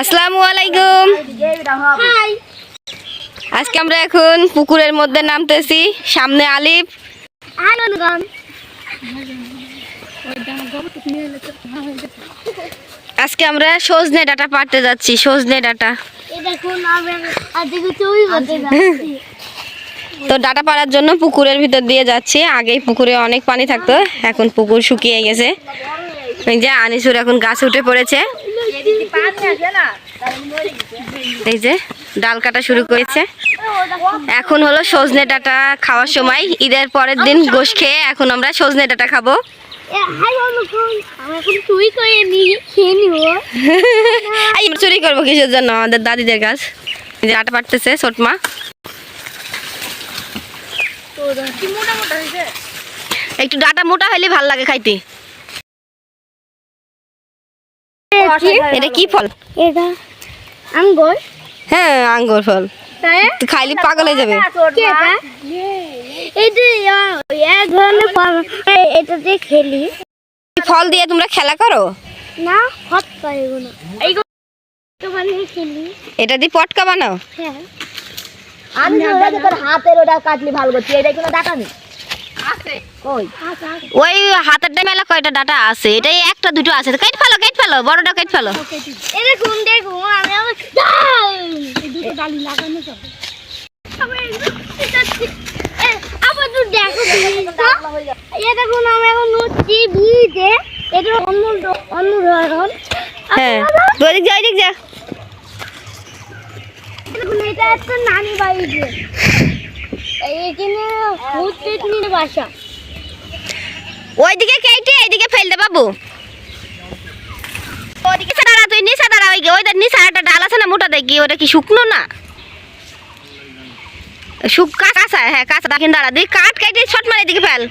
আসসালামু আলাইকুম। আজকে আমরা এখন পুকুরের মধ্যে নামতেছি। সামনে আলিফ। আজকে আমরা সজনে ডাটা পাড়তে যাচ্ছি, সজনে ডাটা। তো ডাটা পাড়ার জন্য পুকুরের ভিতর দিয়ে যাচ্ছি। আগেই পুকুরে অনেক পানি থাকতো, এখন পুকুর শুকিয়ে গেছে। যে আনিসুর এখন গাছ উঠে পড়েছে। এই যে ডাল কাটা শুরু করেছে। এখন হলো সজনে ডাটা খাওয়ার সময়। ঈদের পরের দিন গোশ খেয়ে এখন আমরা সজনে ডাটা খাব। চুরি করব কিসের জন্য? আমাদের দাদিদের যে ডাটা পাড়তেছে ছোটমা একটু ডাটা মোটা হইলে ভালো লাগে খাইতে। এটা কি ফল? এটা আঙ্গুর। হ্যাঁ আঙ্গুর ফল। খাইলে পাগল হয়ে যাবে। ফল। দিয়ে খেলি। ফল দিয়ে তোমরা খেলা করো? না এটা দিয়ে পটকা বানাও? হ্যাঁ। আমি হাতের ওটা কাটলি ভালো করছি এটা কোনো ডাটা নেই। ওই হাতের মেলা কয়টা ডাটা আছে? এটাই একটা দুটো আছে। ফেলো ফেলো বড়টা কেট ফেলো দেখুন আমি আমার দুটো ডালি লাগানো যাবে। আবার তো দেখো দেখুন আমি এখন নড়ছি ভিজে। এটা অন্য অন্য ধরন হ্যাঁ তো ওইদিক যা ওইদিক যা। এটা একটা নানি বাড়ি যে। এইখানে ভূত পেতনির বাসা। ওইদিকে কেটে এইদিকে ফেলতে বাবু ওইদিকে তুই নিচে দাঁড়া ওই ওইটার নিচে একটা ডাল আছে না মোটা দেখি ওটা কি শুকনো না? শুক কাঁচা হ্যাঁ কাঁচা দাঁড়া তুই কাঠ কেটে ছট মারে এদিকে ফেল।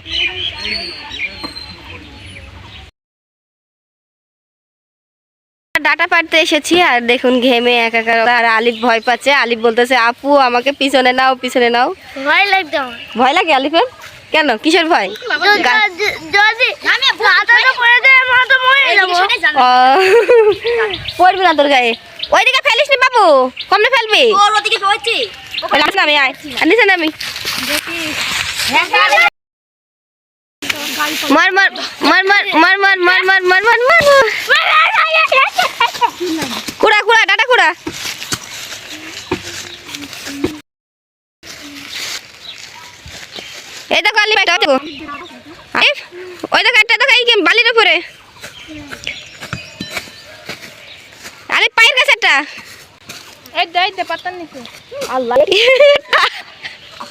ডাটা পাড়তে এসেছি আর দেখুন ঘেমে একাকার আর আলিফ ভয় পাচ্ছে আলিফ বলতেছে আপু আমাকে পিছনে নাও পিছনে নাও। ভয় লাগছে ভয় লাগে আলিফের? কেন কিসের ভয় মরে যাব ও, পড়বি না তোর গায়ে ওইদিকে ফেলিস নি বাবু কমনে ফেলবি নামি আয় নিচে নামি মার মার মার মার মার মার মার মার মার মার মার ডাটা কুড়া এই দেখো ওই দেখো একটা দেখো এই বালির উপরে। আরে পায়ের কাছে একটা। এই দে দে পাতার নিচে। আল্লাহ।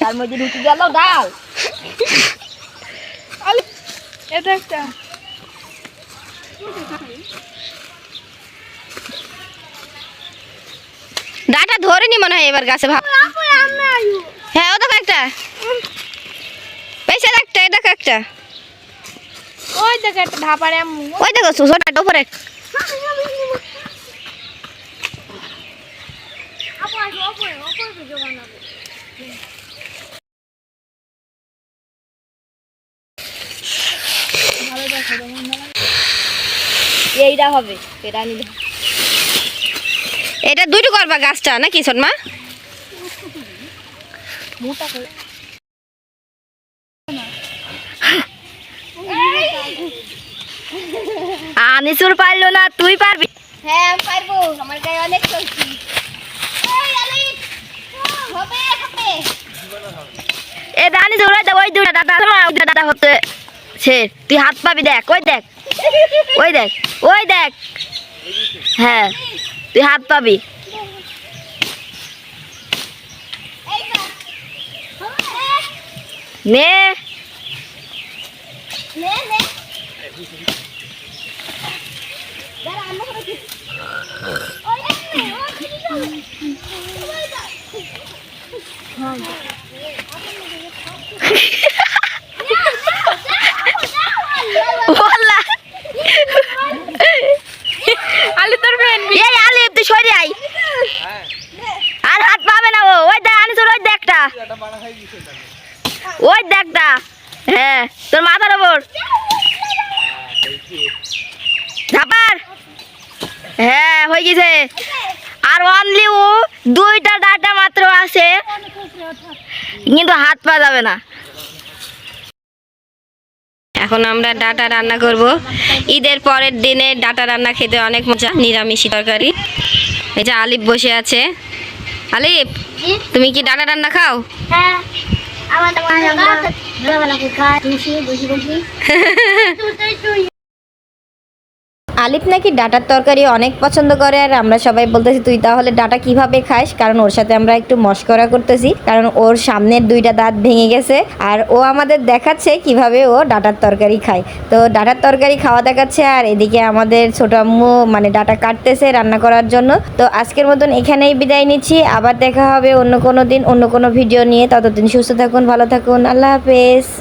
তার মধ্যে ঢুকে গেল ডাল এটা একটা। ডাটা ধরে নি মনে হয় এবার গাছে ভাব হ্যাঁ ও দেখো একটা। একটা এটা একটা? ওই একটা ওই দেখো উপরে হবে এটা নিলে করবা গাছটা নাকি সোনমা? মোটা করে। আনিসুর পারল না তুই পারবি? হ্যাঁ আমি পারব। আমার গায়ে অনেক হবে এ দানি দৌড়াই ওই দৌড়া দাদা ওই দাদা হচ্ছে সে তুই হাত পাবি দেখ ওই দেখ ওই দেখ ওই দেখ। হ্যাঁ তুই হাত পাবি। নে নে। আলি তোর এই আলিফ তুই সরে আই আর হাত পাবে না ও। ওই দেখ আনিসুর ওই দেখটা ওই দেখটা হ্যাঁ তোর মাথার ওপর। ঝাপার হ্যাঁ হয়ে গেছে। আর অনলি ও দুইটা ডাটা মাত্র আছে। কিন্তু হাত পা যাবে না। এখন আমরা ডাটা রান্না করব। ঈদের পরের দিনে ডাটা রান্না খেতে অনেক মজা নিরামিষি তরকারি। এই যে আলিফ বসে আছে। আলিফ তুমি কি ডাটা রান্না খাও? হ্যাঁ আলিফ নাকি ডাটার তরকারি অনেক পছন্দ করে, আর আমরা সবাই বলতেছি, তুই তাহলে ডাটা কীভাবে খাস? কারণ ওর সাথে আমরা একটু মস্করা করতেছি, কারণ ওর সামনের দুইটা দাঁত ভেঙে গেছে, আর ও আমাদের দেখাচ্ছে কীভাবে ও ডাটার তরকারি খায়। তো ডাটার তরকারি খাওয়া দেখাচ্ছে, আর এদিকে আমাদের ছোট আম্মু মানে ডাটা কাটতেছে রান্না করার জন্য। তো আজকের মতন এখানেই বিদায় নিচ্ছি, আবার দেখা হবে অন্য কোনো দিন, অন্য কোনো ভিডিও নিয়ে। ততদিন সুস্থ থাকুন, ভালো থাকুন, আল্লাহ হাফেজ।